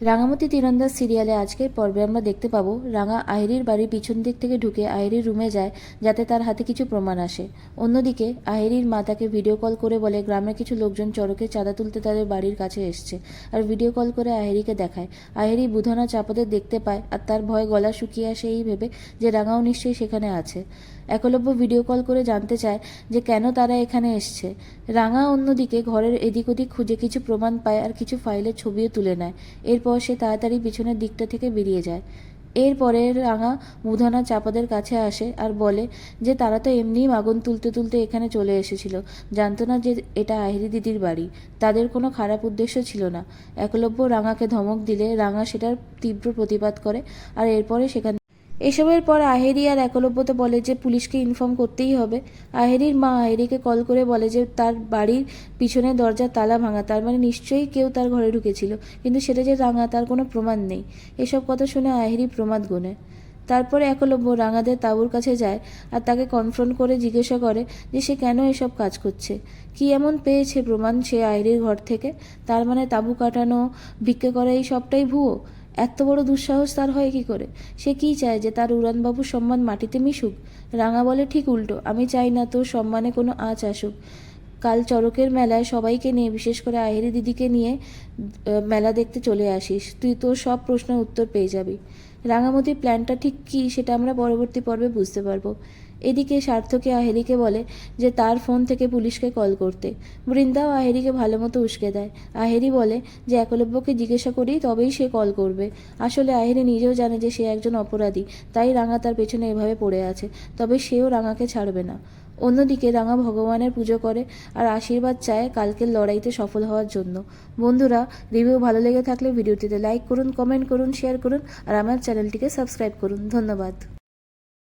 রাঙামতি তীরন্দাজ সিরিয়ালে আজকের পর্বে আমরা দেখতে পাবো, রাঙা আহিরির বাড়ির পিছন দিক থেকে ঢুকে আহিরির রুমে যায় যাতে তার হাতে কিছু প্রমাণ আসে। অন্যদিকে আহিরির মা তাকে ভিডিও কল করে বলে, গ্রামের কিছু লোকজন চড়কে চাঁদা তুলতে তাদের বাড়ির কাছে এসছে আর ভিডিও কল করে আহিরিকে দেখায়। আহিরি বুধনা চাপাদের দেখতে পায় আর তার ভয় গলা শুকিয়ে আসে এই ভেবে যে রাঙাও নিশ্চয়ই সেখানে আছে। একলব্য ভিডিও কল করে জানতে চায় যে কেন তারা এখানে এসছে। রাঙা অন্যদিকে ঘরের এদিক ওদিক খুঁজে কিছু প্রমাণ পায় আর কিছু ফাইলের ছবিও তুলে নেয়। এরপর সে তাড়াতাড়ি পিছনের দিকটা থেকে বেরিয়ে যায়। এরপরে রাঙা মুধানা চাপাদের কাছে আসে আর বলে যে তারা তো এমনিই আগুন তুলতে তুলতে এখানে চলে এসেছিল। জানতো না যে এটা আহিরি দিদির বাড়ি। তাদের কোনো খারাপ উদ্দেশ্য ছিল না। একলব্য রাঙাকে ধমক দিলে রাঙা সেটার তীব্র প্রতিবাদ করে আর এরপরে সেখান এসবের পর আহেরি আর একলব্য তো বলে যে পুলিশকে ইনফর্ম করতেই হবে। আহেরির মা আহেরিকে কল করে বলে যে তার বাড়ির পিছনে দরজার তালা ভাঙা, তার মানে নিশ্চয়ই কেউ তার ঘরে ঢুকেছিল, কিন্তু সেটা যে রাঙা তার কোনো প্রমাণ নেই। এসব কথা শুনে আহেরি প্রমাদ গুনে। তারপরে একলব্য রাঙাদের তাঁবুর কাছে যায় আর তাকে কনফ্রন্ট করে জিজ্ঞাসা করে যে সে কেন এসব কাজ করছে? কি এমন পেয়েছে প্রমাণ সে আইরির ঘর থেকে? তার মানে তাঁবু কাটানো, ভিক্ষে করা, এই সবটাই ভুয়ো? এত বড় দুঃসাহস তার হয় কি করে? সে কি চায় যে তার উড়ানবাবুর সম্মান মাটিতে মিশুক? রাঙা বলে ঠিক উল্টো, আমি চাই না তোর সম্মানে কোনো আঁচ আসুক। কাল চড়কের মেলায় সবাইকে নিয়ে, বিশেষ করে আহেরি দিদিকে নিয়ে মেলা দেখতে চলে আসিস। তুই তোর সব প্রশ্নের উত্তর পেয়ে যাবি। রাঙামতির প্ল্যানটা ঠিক কী, সেটা আমরা পরবর্তী পর্বে বুঝতে পারব। এদিকে সার্থকে আহেরিকে বলে যে তার ফোন থেকে পুলিশকে কল করতে। বৃন্দাও আহেরিকে ভালো মতো উস্কে দেয়। আহেরি বলে যে একলব্যকে জিজ্ঞাসা করি, তবেই সে কল করবে। আসলে আহেরি নিজেও জানে যে সে একজন অপরাধী, তাই রাঙা তার পেছনে এভাবে পড়ে আছে, তবে সেও রাঙাকে ছাড়বে না। অন্যদিকে রাঙা ভগবানের পুজো করে আর আশীর্বাদ চায় কালকের লড়াইতে সফল হওয়ার জন্য। বন্ধুরা, রিভিউ ভালো লেগে থাকলে ভিডিওটিতে লাইক করুন, কমেন্ট করুন, শেয়ার করুন, আর আমার চ্যানেলটিকে সাবস্ক্রাইব করুন। ধন্যবাদ।